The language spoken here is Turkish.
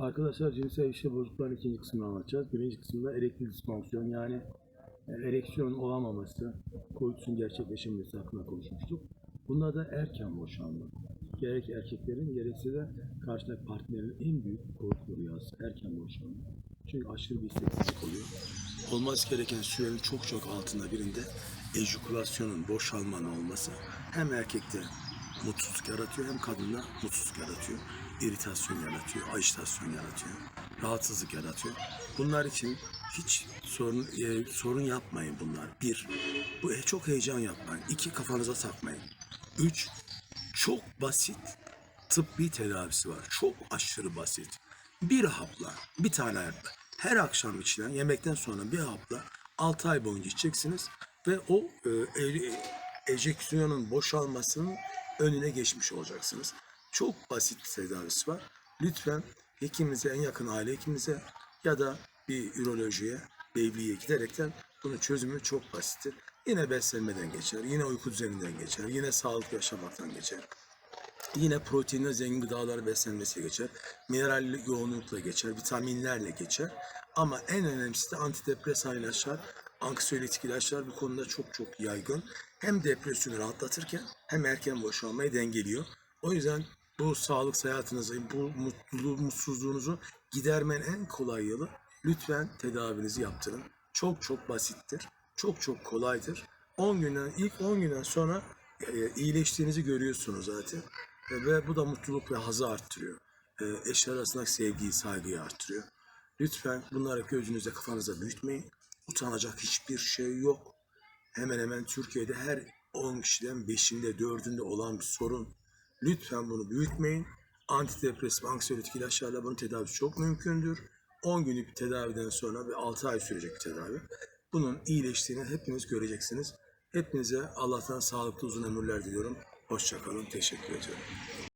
Arkadaşlar cinsel ilişki bozukluklarının ikinci kısmını anlatacağız. Birinci kısımda erektil disfonksiyon yani ereksiyon olamaması, koitüsün gerçekleşememesi hakkında konuşmuştuk. Bunda da erken boşanma. Gerek erkeklerin gerekse de karşıdaki partnerin en büyük korku rüyası erken boşanma. Çünkü aşırı bir isteksizlik oluyor. Olmaz gereken sürenin çok çok altında birinde ejikülasyonun, boşalmanın olması hem erkekte mutsuzluk yaratıyor hem kadında mutsuzluk yaratıyor. İritasyon yaratıyor, ajitasyon yaratıyor, rahatsızlık yaratıyor. Bunlar için hiç sorun e, sorun yapmayın bunlar. Bir, bu e, çok heyecan yapmayın. İki, kafanıza takmayın. Üç, çok basit tıbbi tedavisi var. Çok aşırı basit. Bir hapla, bir tane hapla. Her akşam içilen yemekten sonra bir hapla 6 ay boyunca içeceksiniz ve o e, e, ejeküsyonun boşalmasının önüne geçmiş olacaksınız. Çok basit tedavisi var. Lütfen hekiminize, en yakın aile hekiminize ya da bir ürolojiye, beyliğe giderekten bunun çözümü çok basittir. Yine beslenmeden geçer, yine uyku düzeninden geçer, yine sağlıklı yaşamaktan geçer. Yine proteinle zengin gıdalar beslenmesi geçer. Mineral yoğunlukla geçer. Vitaminlerle geçer. Ama en önemlisi de antidepresan ilaçlar, anksiyolytik ilaçlar bu konuda çok çok yaygın. Hem depresyonu rahatlatırken hem erken boşalmayı dengeliyor. O yüzden bu sağlık hayatınızı, bu mutluluğu, mutsuzluğunuzu gidermenin en kolay yolu lütfen tedavinizi yaptırın. Çok çok basittir. Çok çok kolaydır. 10 günden, ilk 10 günden sonra e, iyileştiğinizi görüyorsunuz zaten. E, ve bu da mutluluk ve hazı arttırıyor. E, eşler arasındaki sevgiyi, saygıyı arttırıyor. Lütfen bunları gözünüzde kafanıza büyütmeyin. Utanacak hiçbir şey yok. Hemen hemen Türkiye'de her 10 kişiden 5'inde 4'ünde olan bir sorun. Lütfen bunu büyütmeyin. Antidepresif, anksiyolytik ilaçlarla bunun tedavisi çok mümkündür. 10 günlük bir tedaviden sonra ve 6 ay sürecek bir tedavi. Bunun iyileştiğini hepiniz göreceksiniz. Hepinize Allah'tan sağlıklı uzun ömürler diliyorum. Hoşçakalın. Teşekkür ediyorum.